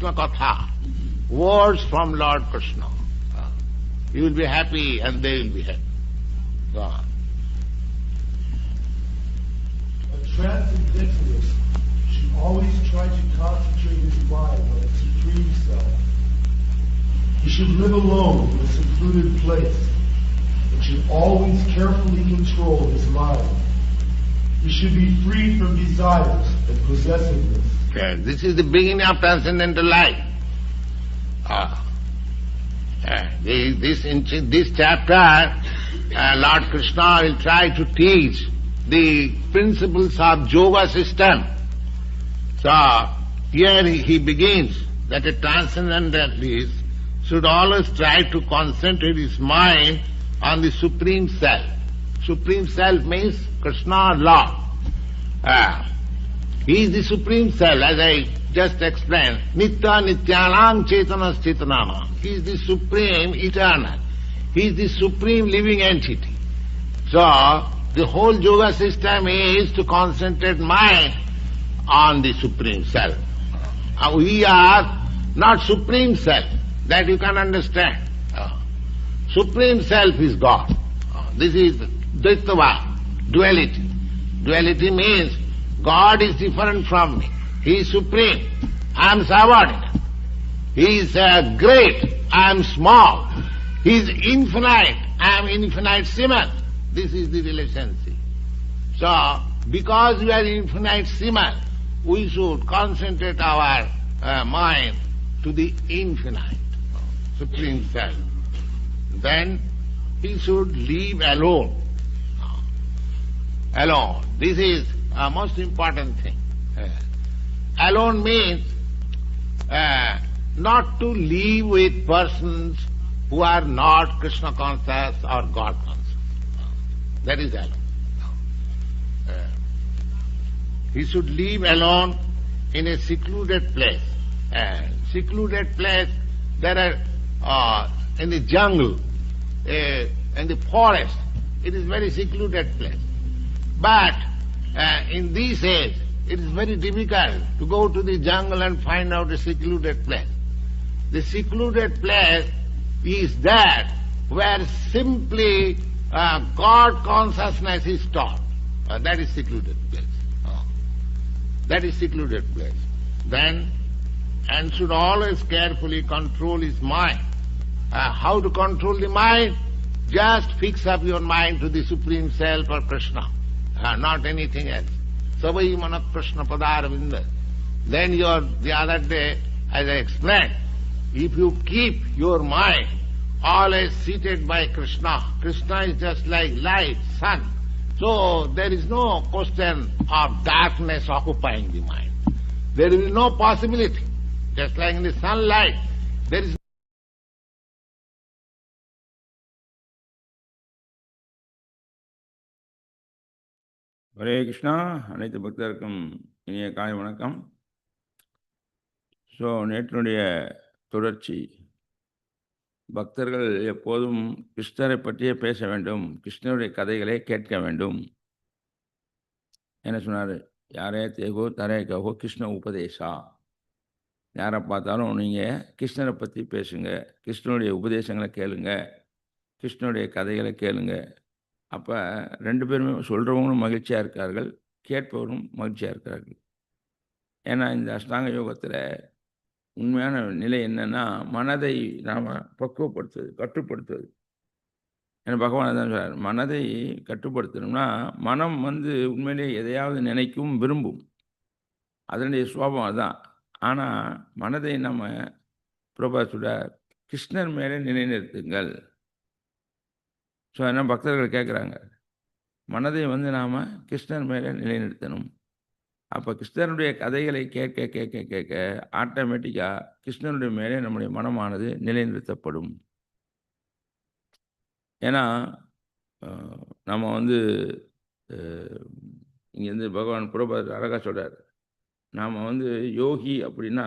Krishna Katha, words from Lord Krishna. You will be happy and they will be happy. Go on. A transcendentalist should always try to concentrate his mind on its supreme self. He should live alone in a secluded place and should always carefully control his mind. He should be free from desires and possessiveness. This is the beginning of transcendental life. Ah. Uh, this, this chapter, uh, Lord Krishna will try to teach the principles of yoga system. So, here he, begins that a transcendentalist should always try to concentrate his mind on the Supreme Self. Supreme Self means Krishna or Lord. Ah. He is the Supreme Self, as I just explained. Nitya Nityanam Chetanas Chetanama. He is the Supreme Eternal. He is the Supreme Living Entity. So, the whole yoga system is to concentrate mind on the Supreme Self. We are not Supreme Self. That you can understand. Supreme Self is God. This is Dvaitava, duality. Duality means God is different from me. He is supreme. I am subordinate. He is uh, great. I am small. He is infinite. I am infinitesimal. This is the relationship. So, because we are infinite infinitesimal, we should concentrate our uh, mind to the infinite, supreme self. Then he should live alone. Alone. This is a most important thing. Uh, alone means uh, not to live with persons who are not Krishna conscious or God conscious. That is alone. Uh, he should live alone in a secluded place. Uh, secluded place, there are uh, in the jungle, uh, in the forest, it is very secluded place. But uh, in these age, it is very difficult to go to the jungle and find out a secluded place. The secluded place is that where simply uh, God consciousness is taught. Uh, that is secluded place. Uh, that is secluded place. Then, and should always carefully control his mind. Uh, how to control the mind? Just fix up your mind to the Supreme Self or Krishna, Uh, not anything else. Savai Manak Krishna Padaravinda. Then your, the other day, as I explained, if you keep your mind always seated by Krishna, Krishna is just like light, sun. So there is no question of darkness occupying the mind. There is no possibility. Just like in the sunlight, there is Hare Krishna அனைத்து பக்தருக்கும் இனிய காலை வணக்கம். So நேற்றினுடைய தொடர்ச்சி. பக்தர்கள் எப்போதும் கிருஷ்ணரை பற்றியே பேச வேண்டும் கிருஷ்ணருடைய கதைகளை கேட்க வேண்டும். என்ன சொன்னார்? யாரே தேகோ தரே கஹோ கிருஷ்ண உபதேசா. யாரை பார்த்தாலும் நீங்கள் கிருஷ்ணரை பற்றி பேசுங்க கிருஷ்ணனுடைய உபதேசங்களை கேளுங்க கிருஷ்ணனுடைய கதைகளை கேளுங்க. அப்போ ரெண்டு பேருமே சொல்கிறவங்களும் மகிழ்ச்சியாக இருக்கார்கள் கேட்பவரும் மகிழ்ச்சியாக இருக்கிறார்கள். ஏன்னா இந்த அஷ்டாங்க யோகத்தில் உண்மையான நிலை என்னென்னா மனதை நாம் பக்குவப்படுத்துவது கட்டுப்படுத்துவது. ஏன்னா பகவான் தான் சொல்கிறார் மனதை கட்டுப்படுத்தணும்னா மனம் வந்து உண்மையிலேயே எதையாவது நினைக்கும் விரும்பும். அதனுடைய சுவாபம் அதுதான் ஆனால் மனதை நம்ம பிரபா கிருஷ்ணர் மேலே நிலைநிறுத்துங்கள். ஸோ என்ன பக்தர்கள் கேட்குறாங்க மனதை வந்து நாம் கிருஷ்ணர் மேலே நிலைநிறுத்தணும். அப்போ கிருஷ்ணனுடைய கதைகளை கேட்க கேட்க கேட்க ஆட்டோமேட்டிக்காக கிருஷ்ணனுடைய மேலே நம்முடைய மனமானது நிலைநிறுத்தப்படும். ஏன்னா நம்ம வந்து இங்கேருந்து பகவான் புரபாதர் அழகாக சொல்கிறார் நாம் வந்து யோகி அப்படின்னா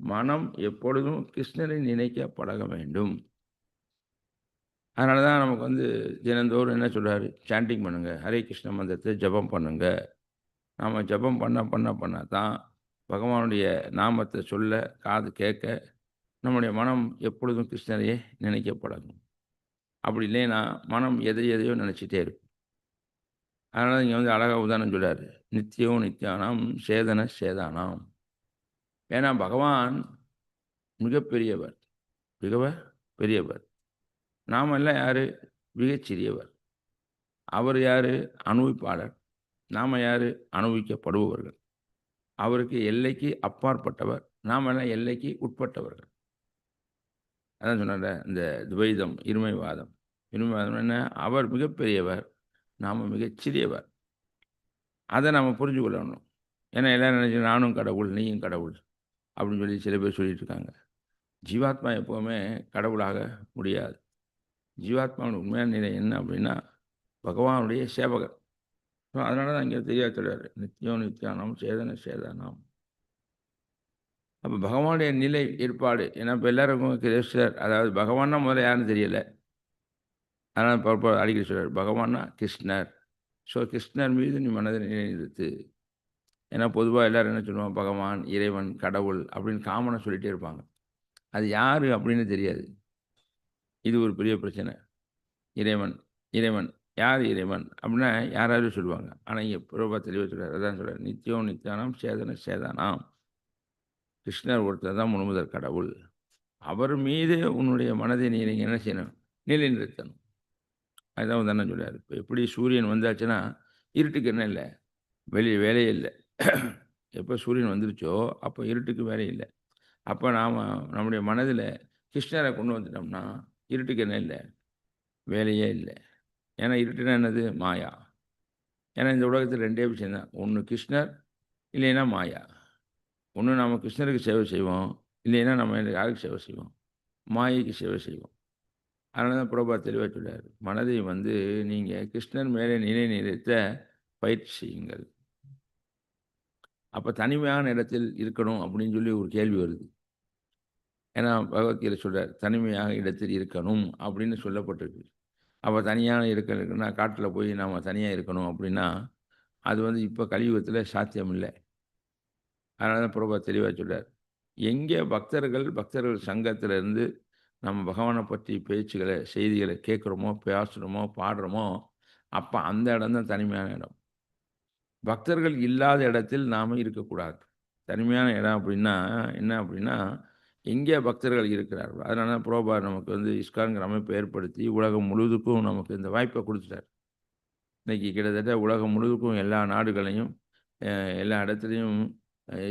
மனம் எப்பொழுதும் கிருஷ்ணரை நினைக்க பழக வேண்டும். அதனால தான் நமக்கு வந்து தினந்தோறும் என்ன சொல்கிறார் சாண்டிங் பண்ணுங்கள் ஹரே கிருஷ்ண மந்திரத்தை ஜெபம் பண்ணுங்கள் நாம் ஜெபம் பண்ண பண்ண பண்ண தான் பகவானுடைய நாமத்தை சொல்ல காது கேட்க நம்முடைய மனம் எப்பொழுதும் கிருஷ்ணரையே நினைக்க பழகும் அப்படி இல்லைன்னா மனம் எதை எதையோ நினச்சிட்டே இருக்கும். அதனால் இங்கே வந்து அழகாக உதாரணம் சொல்கிறார் நித்தியம் நித்தியானாம் சேதன சேதானாம். ஏன்னா பகவான் மிகப்பெரியவர். மிகவ பெரியவர். நாம் எல்லாம் யார்? மிகச்சிறியவர். அவர் யார்? அனுபவிப்பாளர். நாம் யார்? அனுபவிக்கப்படுபவர்கள். அவருக்கு எல்லைக்கு அப்பாற்பட்டவர். நாம் எல்லாம் எல்லைக்கு உட்பட்டவர்கள். அதான் சொன்னார இந்த துவைதம் இருமைவாதம். இருமைவாதம் என்ன? அவர் மிகப்பெரியவர். நாம் மிகச்சிறியவர். அதை நாம் புரிஞ்சு கொள்ளணும் ஏன்னா எல்லோரும் நினச்சி நானும் கடவுள் நீயும் கடவுள் அப்படின்னு சொல்லி சில பேர் சொல்லிட்டு இருக்காங்க. ஜீவாத்மா எப்போவுமே கடவுளாக முடியாது. ஜீவாத்மாவோட உண்மையான நிலை என்ன அப்படின்னா பகவானுடைய சேவகர். ஸோ அதனால தான் இங்கே தெரியாது சொல்றாரு நித்தியம் நித்தியானம் சேதன சேதனம். அப்போ பகவானுடைய நிலை ஏற்பாடு ஏன்னா இப்போ எல்லாருக்கும் கிருஷ்ணர் அதாவது பகவான்னா முதல்ல யாருன்னு தெரியலை. அதனால் பரப்ப அடிக்கடி சொல்கிறார் பகவான்னா கிருஷ்ணர். ஸோ கிருஷ்ணர் மீது நீ மனதை நிலைநிறுத்து. ஏன்னா பொதுவாக எல்லோரும் என்ன சொல்லுவாங்க பகவான் இறைவன் கடவுள் அப்படின்னு காமனாக சொல்லிகிட்டே இருப்பாங்க. அது யார் அப்படின்னு தெரியாது. இது ஒரு பெரிய பிரச்சனை. இறைவன் இறைவன் யார் இறைவன்? அப்படின்னா யாராவது சொல்லுவாங்க. ஆனால் இங்கே பிரபா தெளிவாக சொல்கிறார் அதான் சொல்கிறார் நித்தியம் நித்தியானாம் சேதன சேதானாம். கிருஷ்ணர் ஒருத்தர் தான் முழுமுதல் கடவுள். அவர் மீது உன்னுடைய மனதை நீ நீங்கள் என்ன செய்யணும்? நிலை நிறுத்தணும் அதுதான் தானே சொல்கிறார் இப்போ எப்படி சூரியன் வந்தாச்சுன்னா இருட்டுக்கு என்ன இல்லை? வெளியே வேலையே இல்லை. எப்போ சூரியன் வந்துருச்சோ அப்போ இருட்டுக்கு வேலை இல்லை. அப்போ நாம் நம்முடைய மனதில் கிருஷ்ணரை கொண்டு வந்துட்டோம்னா இருட்டுக்கு என்ன இல்லை வேலையே இல்லை. ஏன்னா இருட்டுனா என்னது? மாயா. ஏன்னா இந்த உலகத்தில் ரெண்டே விஷயம் தான். ஒன்று கிருஷ்ணர் இல்லைன்னா மாயா. ஒன்று நம்ம கிருஷ்ணருக்கு சேவை செய்வோம் இல்லைன்னா நம்ம யாருக்கு சேவை செய்வோம்? மாயைக்கு சேவை செய்வோம். அதனால தான் பிரபா தெளிவாக சொல்றார். மனதை வந்து நீங்கள் கிருஷ்ணர் மேலே நிலை நிறுத்த பயிற்சி செய்யுங்கள். அப்போ தனிமையான இடத்தில் இருக்கணும் அப்படின்னு சொல்லி ஒரு கேள்வி வருது. ஏன்னா பகவத்கீதை சொல்கிறார் தனிமையாக இடத்தில் இருக்கணும் அப்படின்னு சொல்லப்பட்டிருக்கு. அப்போ தனியாக இருக்க இருக்குன்னா காட்டில் போய் நாம் தனியாக இருக்கணும் அப்படின்னா அது வந்து இப்போ கலியுகத்தில் சாத்தியம் இல்லை அதனால தான் பிரபா தெளிவாக சொல்கிறார் எங்கே பக்தர்கள் பக்தர்கள் சங்கத்தில் இருந்து நம்ம பகவானை பற்றி பேச்சுகளை செய்திகளை கேட்குறோமோ பேசுகிறோமோ பாடுறோமோ அப்போ அந்த இடம் தான் தனிமையான இடம். பக்தர்கள் இல்லாத இடத்தில் நாம் இருக்கக்கூடாது. தனிமையான இடம் அப்படின்னா என்ன அப்படின்னா எங்கே பக்தர்கள் இருக்கிறார்கள் அதனால தான் புரோபா நமக்கு வந்து இஸ்கான்கிற அமைப்பை ஏற்படுத்தி உலகம் முழுவதுக்கும் நமக்கு இந்த வாய்ப்பை கொடுத்துட்டார். இன்றைக்கி கிட்டத்தட்ட உலகம் முழுவதுக்கும் எல்லா நாடுகளையும் எல்லா இடத்துலையும்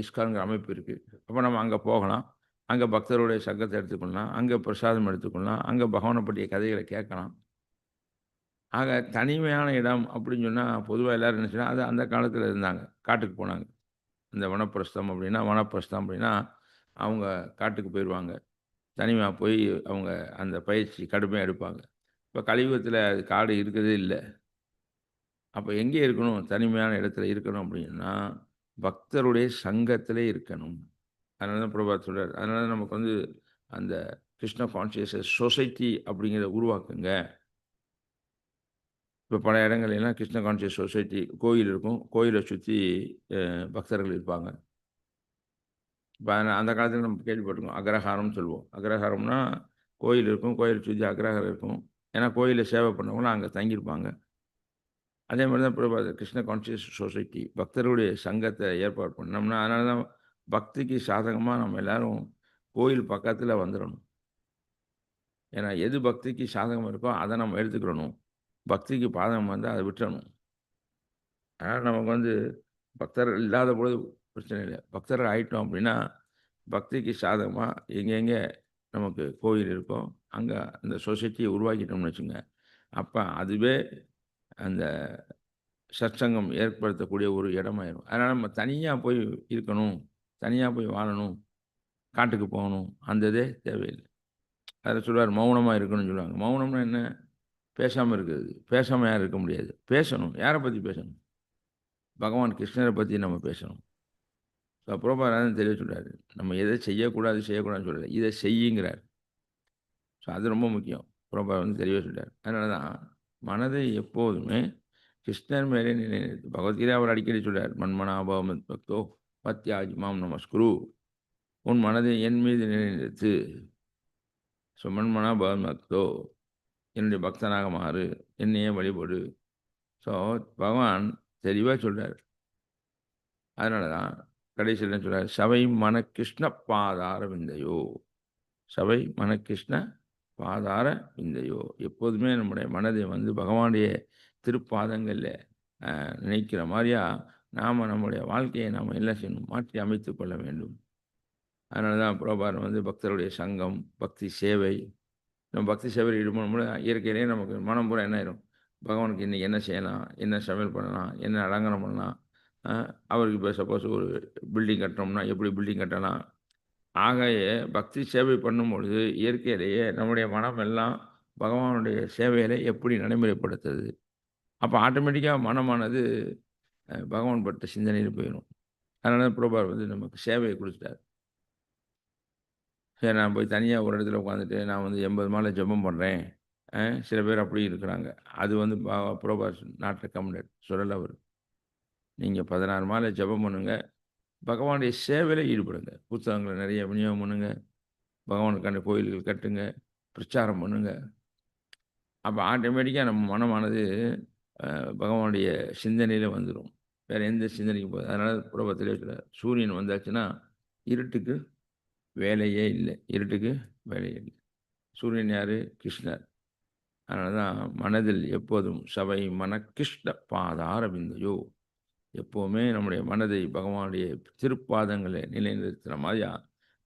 இஸ்கான்கிற அமைப்பு இருக்குது அப்போ நம்ம அங்கே போகலாம். அங்கே பக்தருடைய சங்கத்தை எடுத்துக்கொள்ளலாம். அங்கே பிரசாதம் எடுத்துக்கொள்ளலாம். அங்கே பகவானை பற்றிய கதைகளை கேட்கலாம். ஆக தனிமையான இடம் அப்படின்னு சொன்னால் பொதுவாக எல்லோரும் என்ன அது அந்த காலத்தில் இருந்தாங்க. காட்டுக்கு போனாங்க. இந்த வனப்பிரஸ்தம் அப்படின்னா வனப்பிரஸ்தம் அப்படின்னா அவங்க காட்டுக்கு போயிடுவாங்க தனிமையாக போய் அவங்க அந்த பயிற்சி கடுமையாக எடுப்பாங்க. இப்போ கலியுகத்தில் அது காடு இருக்கிறதே இல்லை. அப்போ எங்கே இருக்கணும்? தனிமையான இடத்துல இருக்கணும் அப்படின்னா பக்தருடைய சங்கத்திலே இருக்கணும். அதனால தான் பிரபாத் சொல்கிறார் அதனால தான் நமக்கு வந்து அந்த கிருஷ்ண கான்சியஸ் சொசைட்டி அப்படிங்கிறத உருவாக்குங்க. இப்போ பல இடங்கள்லாம் கிருஷ்ண கான்சியஸ் சொசைட்டி கோயில் இருக்கும். கோயிலை சுற்றி பக்தர்கள் இருப்பாங்க. இப்போ அந்த காலத்தில் நம்ம கேள்விப்பட்டிருக்கோம். அக்ரஹாரம்னு சொல்லுவோம். அக்ரஹாரம்னா கோயில் இருக்கும். கோயில் சுற்றி அக்ரஹாரம் இருக்கும். ஏன்னா கோயிலில் சேவை பண்ணவங்களாம் அங்கே தங்கியிருப்பாங்க. அதே மாதிரி தான் பிரபாத கிருஷ்ண கான்சியஸ் சொசைட்டி பக்தருடைய சங்கத்தை ஏற்பாடு பண்ணோம்னா அதனால தான் பக்திக்கு சாதகமாக நம்ம எல்லாரும் கோயில் பக்கத்தில் வந்துடணும் ஏன்னா எது பக்திக்கு சாதகம் இருக்கோ அதை நம்ம எடுத்துக்கிடணும் பக்திக்கு பாதகம் வந்தால் அதை விட்டுறணும். அதனால் நமக்கு வந்து பக்தர் இல்லாத பொழுது பிரச்சனை இல்லை. பக்தர்கள் ஆகிட்டோம் அப்படின்னா பக்திக்கு சாதகமாக எங்கெங்கே நமக்கு கோயில் இருக்கோ அங்கே அந்த சொசைட்டியை உருவாக்கிட்டோம்னு வச்சுங்க அப்போ அதுவே அந்த சற்சங்கம் ஏற்படுத்தக்கூடிய ஒரு இடமாயிரும். அதனால் நம்ம தனியாக போய் இருக்கணும் தனியாக போய் வாழணும் காட்டுக்கு போகணும் அந்த இதே தேவையில்லை. அதில் சொல்லுவார் மௌனமாக இருக்கணும்னு சொல்லுவாங்க. மௌனம்னா என்ன? பேசாமல் இருக்கிறது. பேசாமல் யாரும் இருக்க முடியாது. பேசணும். யாரை பற்றி பேசணும்? பகவான் கிருஷ்ணரை பற்றி நம்ம பேசணும். ஸோ புரோபாராதன் தெரிய சொல்கிறாரு நம்ம எதை செய்யக்கூடாது செய்யக்கூடாதுன்னு சொல்லலை. இதை செய்யுங்கிறார். ஸோ அது ரொம்ப முக்கியம். புரோபா வந்து தெளிவாக சொல்கிறார் அதனால தான் மனதை எப்போதுமே கிருஷ்ணர் மேலே நிலைநிறுத்து. பகவத்கீதை அவர் அடிக்கடி சொல்கிறார் மண்மனாபாவம் பக்தோ பத்யாஜ் மாம் நமஸ்குரு. உன் மனதை என் மீது நிலைநிறுத்து. ஸோ மண்மனா பகவத்பக்தோ என்னுடைய பக்தனாக மாறு. என்னையே வழிபடு. ஸோ பகவான் தெளிவாக சொல்கிறார் அதனால தான் கடைசியில் என்ன சொல்கிறார் சபை மன கிருஷ்ண பாதார விந்தையோ? சபை மன கிருஷ்ண பாதார விந்தையோ? எப்போதுமே நம்முடைய மனதை வந்து பகவானுடைய திருப்பாதங்களில் நினைக்கிற மாதிரியா நாம் நம்முடைய வாழ்க்கையை நாம் என்ன செய்யணும்? மாற்றி அமைத்து கொள்ள வேண்டும். அதனால தான் புரோபாரம் வந்து பக்தருடைய சங்கம் பக்தி சேவை நம்ம பக்தி சேவையில் ஈடுபடும் இயற்கையிலேயே நமக்கு மனம் பூரா என்ன ஆயிரும்? பகவானுக்கு இன்றைக்கி என்ன செய்யலாம்? என்ன சமையல் பண்ணலாம்? என்ன அலங்காரம் பண்ணலாம்? அவருக்கு இப்போ சப்போஸ் ஒரு பில்டிங் கட்டுறோம்னா எப்படி பில்டிங் கட்டலாம்? ஆகைய பக்தி சேவை பண்ணும்பொழுது இயற்கையிலேயே நம்முடைய மனம் எல்லாம் பகவானுடைய சேவையில் எப்படி நடைமுறைப்படுத்துது? அப்போ ஆட்டோமேட்டிக்காக மனமானது பகவான் பட்ட சிந்தனையில் போயிடும் அதனால புரோபார் வந்து நமக்கு சேவையை கொடுத்துட்டார். சரி நான் போய் தனியாக ஒரு இடத்துல உட்காந்துட்டு நான் வந்து எண்பது மாலை ஜெபம் பண்ணுறேன் சில பேர் அப்படி இருக்கிறாங்க. அது வந்து புரோபார் நாட் ரெக்கமெண்டட் சொல்லலை அவர். நீங்கள் பதினாறு மாலை ஜெபம் பண்ணுங்க. பகவானுடைய சேவையில் ஈடுபடுங்க. புத்தகங்களை நிறைய விநியோகம் பண்ணுங்க. பகவானுக்கான கோயில்கள் கட்டுங்க. பிரச்சாரம் பண்ணுங்க. அப்போ ஆட்டோமேட்டிக்காக நம்ம மனமானது பகவானுடைய சிந்தனையில் வந்துடும் வேறு எந்த சிந்தனைக்கும் போகுது. அதனால் புறபத்திலே சூரியன் வந்தாச்சுன்னா இருட்டுக்கு வேலையே இல்லை. இருட்டுக்கு வேலையே இல்லை. சூரியன் யார்? கிருஷ்ணர். அதனால தான் மனதில் எப்போதும் சபை மன கிருஷ்ண பாதார விந்தையோ எப்போவுமே நம்முடைய மனதை பகவானுடைய திருப்பாதங்களை நிலைநிறுத்துகிற மாதிரியா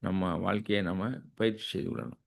நம்ம வாழ்க்கையை நம்ம பயிற்சி செய்து விடணும்